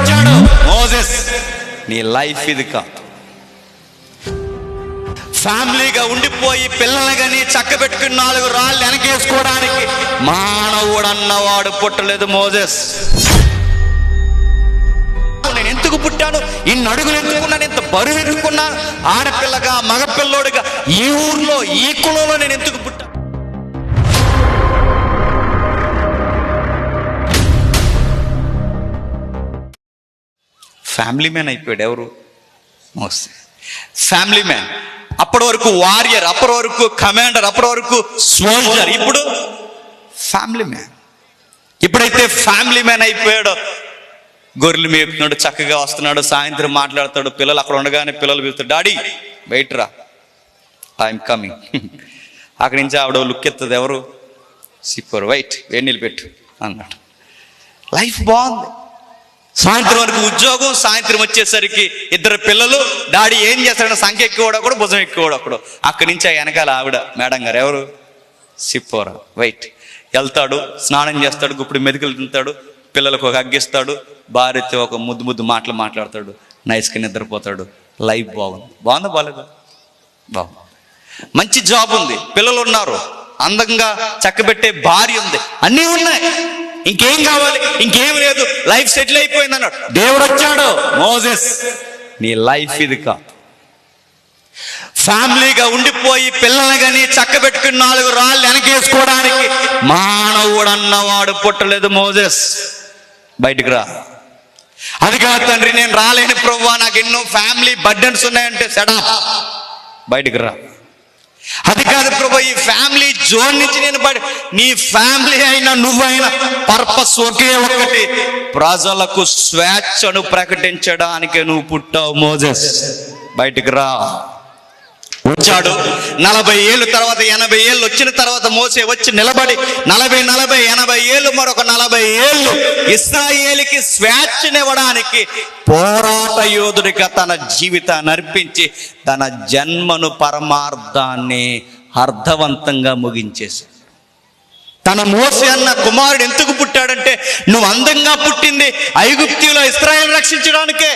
వచ్చాడు. మోజెస్ నీ లైఫ్ ఇది కాదు. ఫ్యామిలీగా ఉండిపోయి పిల్లలు కానీ చక్క పెట్టుకుని నాలుగు రాళ్ళు వెనకేసుకోవడానికి మానవుడు అన్నవాడు పుట్టలేదు మోజెస్. నేను ఎందుకు పుట్టాను? ఇన్ని అడుగులు ఎందుకున్నాను ఇంత బరువు ఎందుకున్నాను ఆడపిల్లగా మగపిల్లోడిగా ఈ ఊర్లో ఈ కులంలో నేను ఎందుకు పుట్టాను? ఫ్యామిలీ మ్యాన్ అయిపోయాడు ఎవరు? మోసే. ఫ్యామిలీ మ్యాన్ అప్పటి వరకు వారియర్ అప్పటి వరకు కమాండర్ అప్పటి వరకు సోల్జర్ ఇప్పుడు ఫ్యామిలీ మ్యాన్ ఎప్పుడైతే ఫ్యామిలీ మ్యాన్ అయిపోయాడో. గొర్రెలు మేపుతున్నాడు చక్కగా వస్తున్నాడు సాయంత్రం మాట్లాడతాడు పిల్లలు అక్కడ ఉండగానే పిల్లలు పిలుస్తాడు డాడీ వెయిట్ రా. ఐఎమ్ కమింగ్ అక్కడి నుంచి ఆవిడ లుక్ ఎత్తది ఎవరు? సిప్పర్ వైట్ వేడి నీళ్ళు పెట్టు అన్నాడు. లైఫ్ బాగుంది. సాయంత్రం వరకు ఉద్యోగం సాయంత్రం వచ్చేసరికి ఇద్దరు పిల్లలు డాడీ ఏం చేస్తాడని సంఖ్య ఎక్కువ కూడా భుజం ఎక్కువ ఒకడు. అక్కడి నుంచి ఆ వెనకాల ఆవిడ మేడం గారు ఎవరు? సిప్పోరా. వైట్ వెళ్తాడు స్నానం చేస్తాడు గుప్పుడు మెదుకులు తింటాడు పిల్లలకు ఒక అగ్గిస్తాడు భార్యతో ఒక ముద్దు ముద్దు మాటలు మాట్లాడతాడు నైస్కి నిద్రపోతాడు. లైఫ్ బాగుంది. బాగుందా? బాగాలేదా? బాగుంది. మంచి జాబ్ ఉంది పిల్లలు ఉన్నారు అందంగా చక్కబెట్టే భార్య ఉంది అన్నీ ఉన్నాయి. ఇంకేం కావాలి? ఇంకేం లేదు. లైఫ్ సెటిల్ అయిపోయింది అన్నాడు. దేవుడు వచ్చాడు. మోజెస్ నీ లైఫ్ ఇది కాదు ఫ్యామిలీగా ఉండిపోయి పిల్లలు కానీ చక్కబెట్టుకుని నాలుగు రాళ్ళు వెనకేసుకోవడానికి మానవుడు అన్నవాడు పుట్టలేదు మోజెస్ బయటికి రా. అది కాదు తండ్రి నేను రాలేని ప్రవ్వా నాకు ఎన్నో ఫ్యామిలీ బర్డెన్స్ ఉన్నాయంటే సెడా. బయటికి రా. అది కాదు ప్రభు ఈ ఫ్యామిలీ జోన్ నుంచి నేను పడి నీ ఫ్యామిలీ అయినా నువ్వైనా పర్పస్ ఒకే ఒకటి ప్రజలకు స్వేచ్ఛను ప్రకటించడానికి నువ్వు పుట్టావు మోజెస్. బయటికి రా. వచ్చాడు నలభై ఏళ్ళు తర్వాత ఎనభై ఏళ్ళు వచ్చిన తర్వాత మోసే వచ్చి నిలబడి నలభై నలభై ఎనభై ఏళ్ళు మరొక నలభై ఏళ్ళు ఇస్రాయేలికి స్వేచ్ఛనివ్వడానికి పోరాట యోధుడిగా తన జీవితాన్ని అర్పించి తన జన్మను పరమార్థాన్ని అర్థవంతంగా ముగించేశాడు తన మోసే అన్న కుమారుడు ఎందుకు పుట్టాడంటే నువ్వు అందంగా పుట్టింది ఐగుప్తిలో ఇస్రాయేల్ రక్షించడానికే.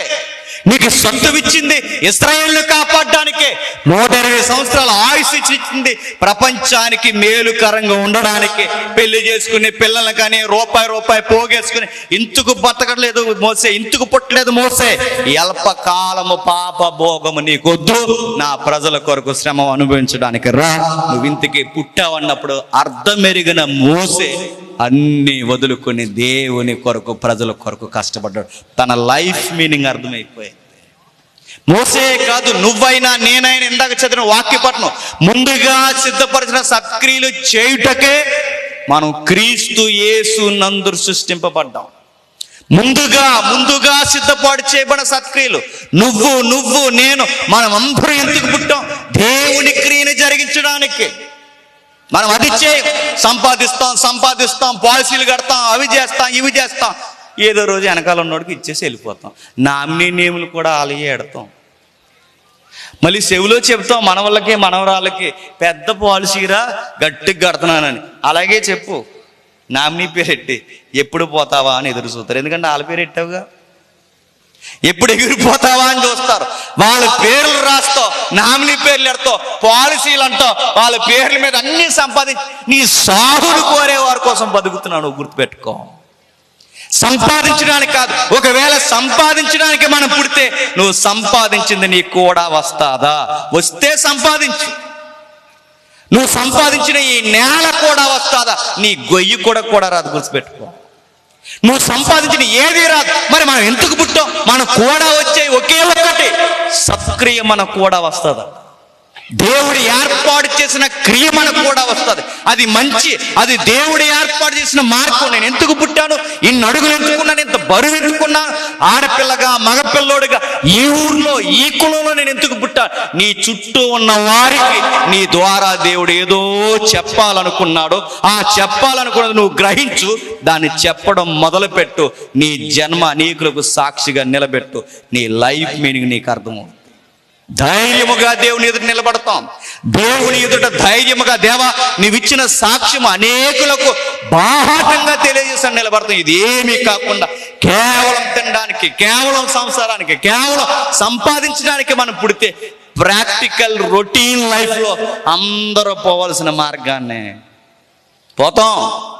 నీకు సొంతమిచ్చింది ఇస్రాయేల్ను కాపాడడానికే. నూట ఇరవై సంవత్సరాల ఆయుష్ ఇచ్చింది ప్రపంచానికి మేలుకరంగా ఉండడానికి. పెళ్ళి చేసుకుని పిల్లలు కానీ రూపాయి రూపాయి పోగేసుకుని ఇంతకు బతకలేదు మోసే ఇంతకు పుట్టలేదు మోసే. అల్పకాలము పాప భోగము నీకొద్దు నా ప్రజల కొరకు శ్రమ అనుభవించడానికి రా. నువ్వు ఇంతకీ పుట్టావన్నప్పుడు అర్థమెరిగిన మోసే. అన్ని వదులుకొని దేవుని కొరకు ప్రజల కొరకు కష్టపడ్డాడు. తన లైఫ్ మీనింగ్ అర్థమైపోయింది. మోసే కాదు నువ్వైనా నేనైనా ఇందాక చదివిన వాక్యపట్నం. ముందుగా సిద్ధపరిచిన సత్క్రియలు చేయుటకే మనం క్రీస్తు యేసు నందు సృష్టింపబడ్డాం. ముందుగా ముందుగా సిద్ధపాటు చేయబడిన సత్క్రియలు. నువ్వు నువ్వు నేను మనం అందరూ ఎందుకు పుట్టాం? దేవుని క్రియను జరిగించడానికి. మనం అది సంపాదిస్తాం సంపాదిస్తాం పాలసీలు కడతాం అవి చేస్తాం ఇవి చేస్తాం. ఏదో రోజు వెనకాల ఉన్నోడికి ఇచ్చేసి వెళ్ళిపోతాం. నామినీ నేములు కూడా అలాగే ఎడతాం. మళ్ళీ చెవిలో చెప్తాం మనవళ్ళకి మనవరాళ్ళకి పెద్ద పాలసీరా గట్టిగా కడుతున్నానని. అలాగే చెప్పు. నామినీ పేరెట్టి ఎప్పుడు పోతావా? అని ఎదురు చూస్తారు. ఎందుకంటే వాళ్ళ పేరు ఎట్టావుగా ఎప్పుడు ఎగిరిపోతావా అని చూస్తారు. వాళ్ళ పేర్లు రాస్తావు నామినీ పేర్లు ఎడతావు పాలసీలు అంటావు వాళ్ళ పేర్ల మీద అన్ని సంపాదించి నీ సాగును కోరే వారి కోసం బతుకుతున్నాను నువ్వు గుర్తుపెట్టుకో. సంపాదించడానికి కాదు ఒకవేళ సంపాదించడానికి మనం పుడితే నువ్వు సంపాదించింది నీకు కూడా వస్తాదా? వస్తే సంపాదించు. నువ్వు సంపాదించిన ఈ నేల కూడా వస్తాదా? నీ గొయ్యి కూడా కూడా రాదు గుర్తుపెట్టుకో. నువ్వు సంపాదించిన ఏది రాదు. మరి మనం ఎందుకు పుట్టాం? మన కూడా వచ్చే ఒకే ఒక్కటి. సత్క్రియ మనకు కూడా వస్తుందా? దేవుడు ఏర్పాటు చేసిన క్రియ మనకు కూడా వస్తుంది. అది మంచి అది దేవుడు ఏర్పాటు చేసిన మార్గం నేను ఎందుకు పుట్టాను? ఇన్ని అడుగులు ఎందుకున్నాను ఇంత బరువు ఎందుకున్నాను ఆడపిల్లగా మగపిల్లోడిగా ఈ ఊర్లో ఈ కులంలో నేను ఎందుకు పుట్టాను నీ చుట్టూ ఉన్న వారికి నీ ద్వారా దేవుడు ఏదో చెప్పాలనుకున్నాడో ఆ చెప్పాలనుకున్నది నువ్వు గ్రహించు. దాన్ని చెప్పడం మొదలుపెట్టు. నీ జన్మ అనేకులకు సాక్షిగా నిలబెట్టు. నీ లైఫ్ మీనింగ్ నీకు అర్థమవుతుంది. ధైర్యముగా దేవుని ఎదుట నిలబడతాం. దేవుని ఎదుట ధైర్యముగా దేవా నీవిచ్చిన సాక్ష్యం అనేకులకు బాహాటంగా తెలియజేసాను నిలబడతాం. ఇది ఏమీ కాకుండా కేవలం తినడానికి కేవలం సంసారానికి కేవలం సంపాదించడానికి మనం పుడితే ప్రాక్టికల్ రొటీన్ లైఫ్లో అందరూ పోవలసిన మార్గాన్ని. పోతాం.